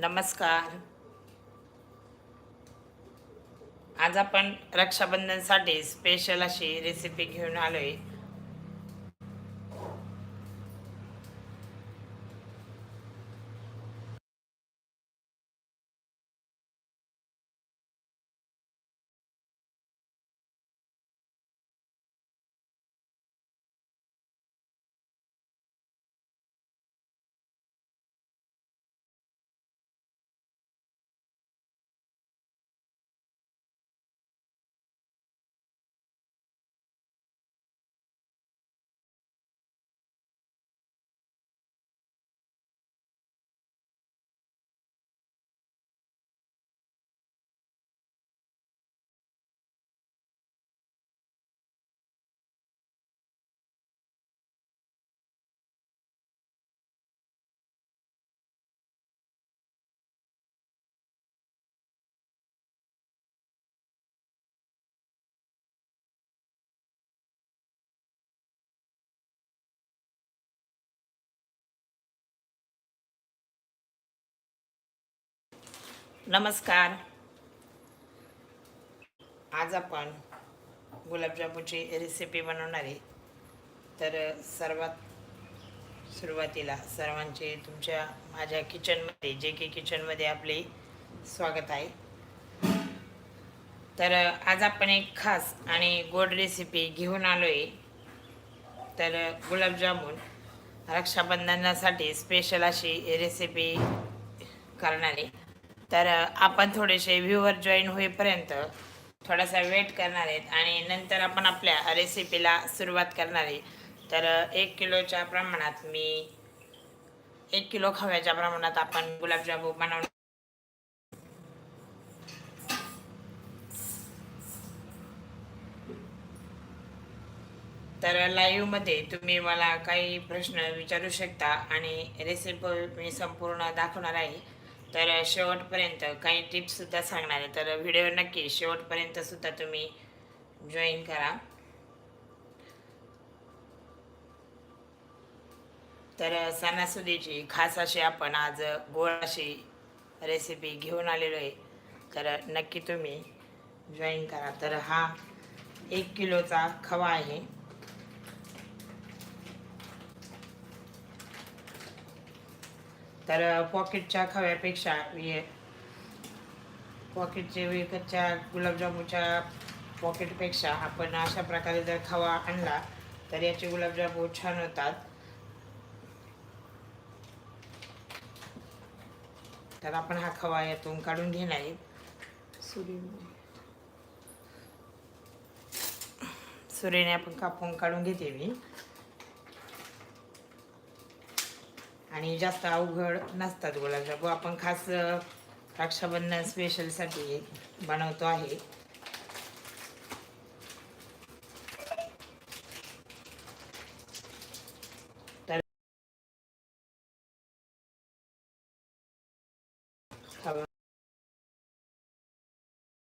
नमस्कार. आज आपण रक्षाबंधनसाठी स्पेशल अशी रेसिपी घेऊन आलो आहे नमस्कार. आज आपण गुलाबजामुची रेसिपी बनवणार आहे. तर सर्वात सुरुवातीला सर्वांचे तुमच्या माझ्या किचनमध्ये जे की किचनमध्ये आपले स्वागत आहे. तर आज आपण एक खास आणि गोड रेसिपी घेऊन आलो आहे तर गुलाबजामुन रक्षाबंधनासाठी स्पेशल अशी रेसिपी करणार आहे. तर आपण थोडेसे व्ह्यूवर जॉईन होईपर्यंत थोडासा वेट करणार आहेत आणि नंतर आपण आपल्या रेसिपीला सुरुवात करणार आहे. तर एक किलोच्या प्रमाणात मी एक किलो खव्याच्या प्रमाणात आपण गुलाबजामू बनवणार तर लाईव्हमध्ये तुम्ही मला काही प्रश्न विचारू शकता आणि रेसिपी मी संपूर्ण दाखवणार आहे. तर शेवटपर्यंत काही टिप्ससुद्धा सांगणार आहे. तर व्हिडिओ नक्की शेवटपर्यंत सुद्धा तुम्ही जॉईन करा. तर सणासुदीची खास अशी आपण आज गोड अशी रेसिपी घेऊन आलेलो आहे. तर नक्की तुम्ही जॉईन करा. तर हा एक किलोचा खवा आहे. तर पॉकेटच्या खव्यापेक्षा हे पॉकेटचे विकतच्या गुलाबजामुच्या पॉकेटपेक्षा आपण अशा प्रकारे जर खवा आणला तर याचे गुलाबजामू छान होतात. तर आपण हा खवा यातून काढून घेणार आहे. आपण कापून काढून घेते मी. आणि जास्त अवघड नसतात गुलाबजाम आपण खास रक्षाबंधन स्पेशलसाठी बनवतो आहे.